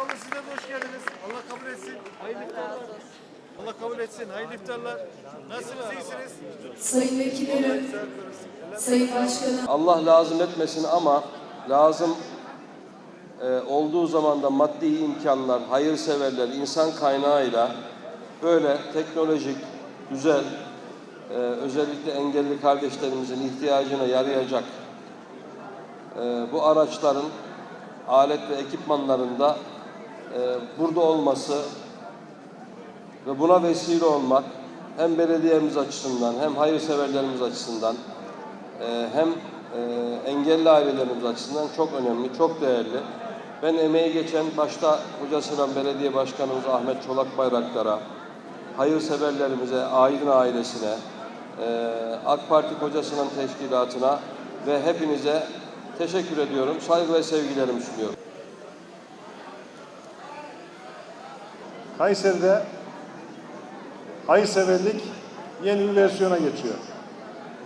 olun. Siz de hoş geldiniz. Allah kabul etsin. Hayırlı iftarlar. Allah kabul etsin. Hayırlı iftarlar. Nasılsınız? İyisiniz? Sayın Vekilim, Sayın Başkanım. Allah lazım etmesin ama lazım e, olduğu zaman da maddi imkanlar, hayırseverler, insan kaynağıyla böyle teknolojik, güzel, e, özellikle engelli kardeşlerimizin ihtiyacına yarayacak e, bu araçların alet ve ekipmanlarında burada olması ve buna vesile olmak hem belediyemiz açısından hem hayırseverlerimiz açısından e, hem e, engelli ailelerimiz açısından çok önemli, çok değerli. Ben emeği geçen başta Hoca Sinan Belediye Başkanımız Ahmet Çolak Bayraktar'a, hayırseverlerimize, Aydın ailesine, e, AK Parti Hoca Sinan Teşkilatı'na ve hepinize teşekkür ediyorum. Saygı ve sevgilerimi sunuyorum. Kayseri'de hayırseverlik yeni bir versiyona geçiyor.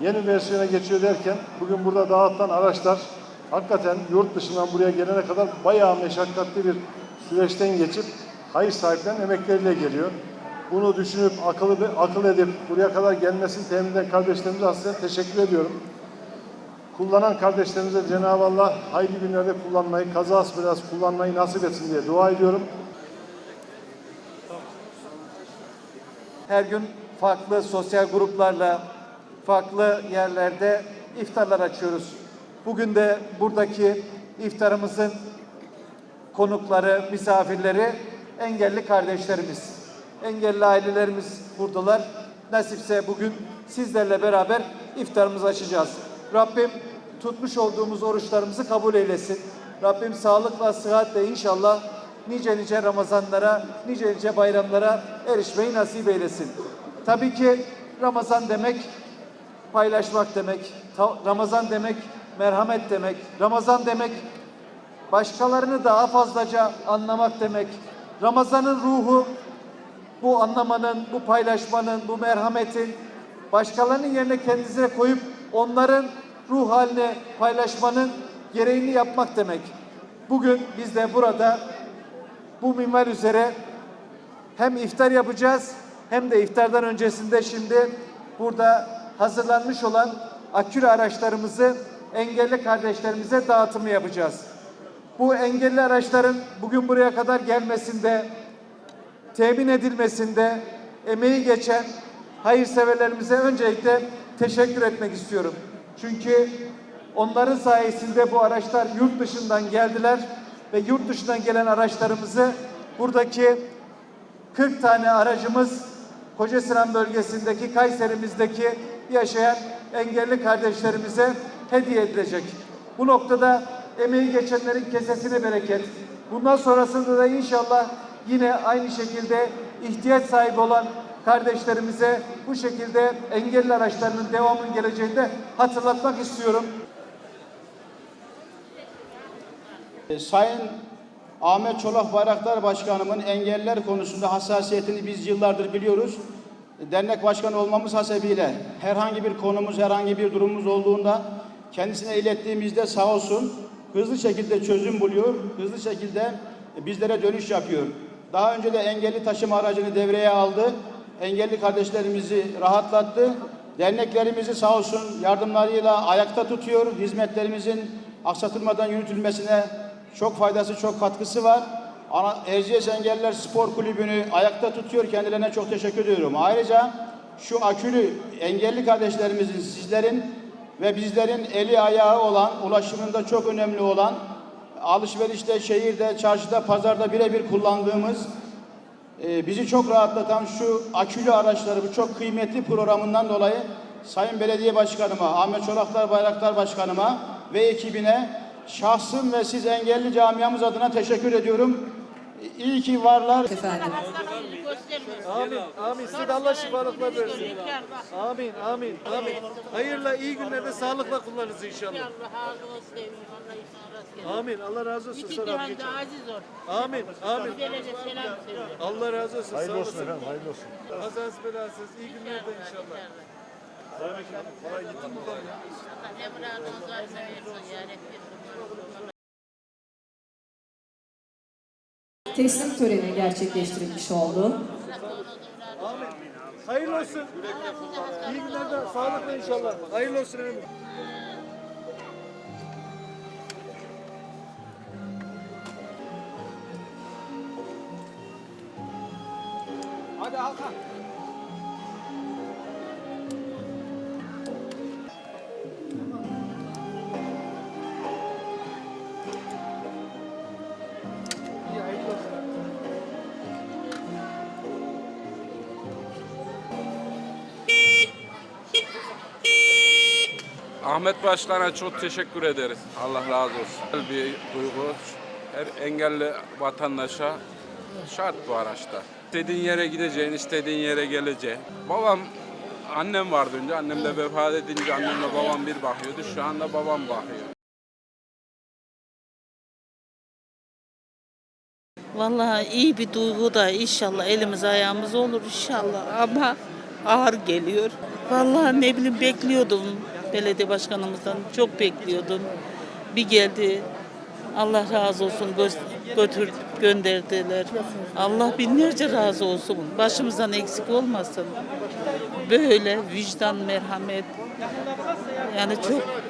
Yeni bir versiyona geçiyor derken bugün burada dağıtılan araçlar hakikaten yurt dışından buraya gelene kadar bayağı meşakkatli bir süreçten geçip hayır sahiplerinin emekleriyle geliyor. Bunu düşünüp akıllı akıl edip buraya kadar gelmesini temin eden kardeşlerimize aslında teşekkür ediyorum. Kullanan kardeşlerimize Cenab-ı Allah hayırlı günlerde kullanmayı, kazası biraz kullanmayı nasip etsin diye dua ediyorum. Her gün farklı sosyal gruplarla, farklı yerlerde iftarlar açıyoruz. Bugün de buradaki iftarımızın konukları, misafirleri engelli kardeşlerimiz. Engelli ailelerimiz buradalar. Nasipse bugün sizlerle beraber iftarımızı açacağız. Rabbim tutmuş olduğumuz oruçlarımızı kabul eylesin. Rabbim sağlıkla, sıhhatle inşallah nice nice Ramazanlara, nice nice bayramlara erişmeyi nasip eylesin. Tabii ki Ramazan demek paylaşmak demek. Ramazan demek merhamet demek. Ramazan demek başkalarını daha fazlaca anlamak demek. Ramazan'ın ruhu bu anlamanın, bu paylaşmanın, bu merhametin başkalarının yerine kendinize koyup onların ruh haline paylaşmanın gereğini yapmak demek. Bugün biz de burada bu minval üzere hem iftar yapacağız hem de iftardan öncesinde şimdi burada hazırlanmış olan akülü araçlarımızı engelli kardeşlerimize dağıtımı yapacağız. Bu engelli araçların bugün buraya kadar gelmesinde, temin edilmesinde emeği geçen hayırseverlerimize öncelikle teşekkür etmek istiyorum. Çünkü onların sayesinde bu araçlar yurt dışından geldiler ve yurt dışından gelen araçlarımızı buradaki 40 tane aracımız Kocasinan bölgesindeki Kayserimizdeki yaşayan engelli kardeşlerimize hediye edilecek. Bu noktada emeği geçenlerin kesesine bereket. Bundan sonrasında da inşallah yine aynı şekilde ihtiyaç sahibi olan kardeşlerimize bu şekilde engelli araçlarının devamının geleceğini de hatırlatmak istiyorum. E, Sayın Ahmet Çolak Bayraktar Başkanımın engeller konusunda hassasiyetini biz yıllardır biliyoruz. Dernek başkanı olmamız hasebiyle herhangi bir konumuz, herhangi bir durumumuz olduğunda kendisine ilettiğimizde sağ olsun hızlı şekilde çözüm buluyor, hızlı şekilde bizlere dönüş yapıyor. Daha önce de engelli taşıma aracını devreye aldı. Engelli kardeşlerimizi rahatlattı. Derneklerimizi sağ olsun yardımlarıyla ayakta tutuyor. Hizmetlerimizin aksatılmadan yürütülmesine çok faydası, çok katkısı var. Ana, Erciyes Engelliler Spor Kulübü'nü ayakta tutuyor. Kendilerine çok teşekkür ediyorum. Ayrıca şu akülü engelli kardeşlerimizin, sizlerin ve bizlerin eli ayağı olan, ulaşımında çok önemli olan, alışverişte, şehirde, çarşıda, pazarda birebir kullandığımız, e, bizi çok rahatlatan şu akülü araçları, bu çok kıymetli programından dolayı Sayın Belediye Başkanıma, Ahmet Çolaklar Bayraktar Başkanıma ve ekibine şahsım ve siz engelli camiamız adına teşekkür ediyorum. İyi ki varlar. Efendim. Amin, amin. Size de Allah şifalıklar versin. Amin, amin, amin. Hayırla, iyi günlerde sağlıkla kullanırız inşallah. Allah razı olsun evim. Allah işini rast Amin. Allah razı olsun. Abi. cihanda aziz ol. Amin, amin. Allah razı olsun. Hayırlı olsun efendim, hayırlı olsun. Kazasız belasız. iyi günlerde inşallah. Allah evladınız varsa versin ya Rabbi. Teslim töreni gerçekleştirilmiş oldu. Hayırlı olsun. İyi günler, sağlıkla inşallah. Hayırlı olsun efendim. Hadi Hakan. Ahmet Başkan'a çok teşekkür ederiz. Allah razı olsun. Güzel bir duygu. Her engelli vatandaşa şart bu araçta. İstediğin yere gideceğin, istediğin yere geleceğin. Babam, annem vardı önce. Annem de vefat edince annemle babam bir bakıyordu. Şu anda babam bakıyor. Vallahi iyi bir duygu da inşallah elimiz ayağımız olur inşallah ama ağır geliyor. Vallahi ne bileyim bekliyordum belediye başkanımızdan çok bekliyordum. Bir geldi Allah razı olsun gö- götür gönderdiler. Allah binlerce razı olsun. Başımızdan eksik olmasın. Böyle vicdan, merhamet. Yani çok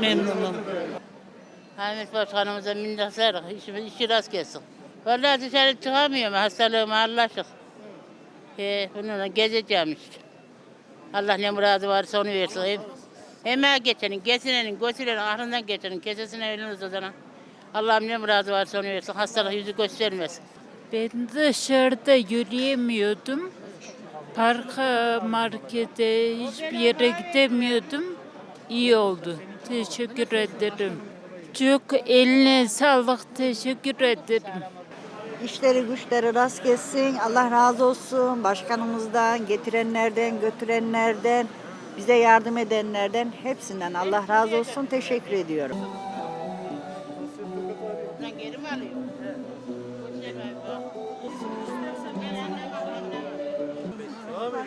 memnunum. Ahmet Başkanımıza minnettarız. İşimiz işi rast gelsin. Vallahi dışarı çıkamıyorum. Hastalığıma Allah'lık. He, bununla gezeceğim işte. Allah ne muradı varsa onu versin. Emeğe geçenin, getirenin, götürenin, aklından geçenin, kesesine elini uzatana. Allah'ım ne muradı varsa onu versin. Hastalık yüzü göstermesin. Ben dışarıda yürüyemiyordum. Parka, markete, hiçbir yere gidemiyordum. İyi oldu. Teşekkür ederim. Çok eline sağlık. Teşekkür ederim. İşleri güçleri rast gelsin. Allah razı olsun. Başkanımızdan, getirenlerden, götürenlerden, bize yardım edenlerden hepsinden Allah razı olsun. Teşekkür ediyorum. Amin.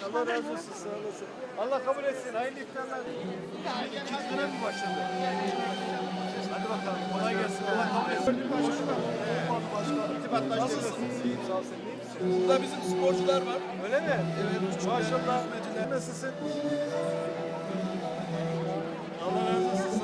Allah razı olsun. Sağ olasın. Allah kabul etsin. Hayırlı iftarlar. İkinci dönem mi başladı? Hadi bakalım. Kolay gelsin. Allah kabul etsin. Başkanım. Nasılsınız? İyiyim. Sağ ol. Burada bizim sporcular var. Öyle mi? Evet. Maşallah. Hizmetçiler. Nasılsın? Allah razı olsun.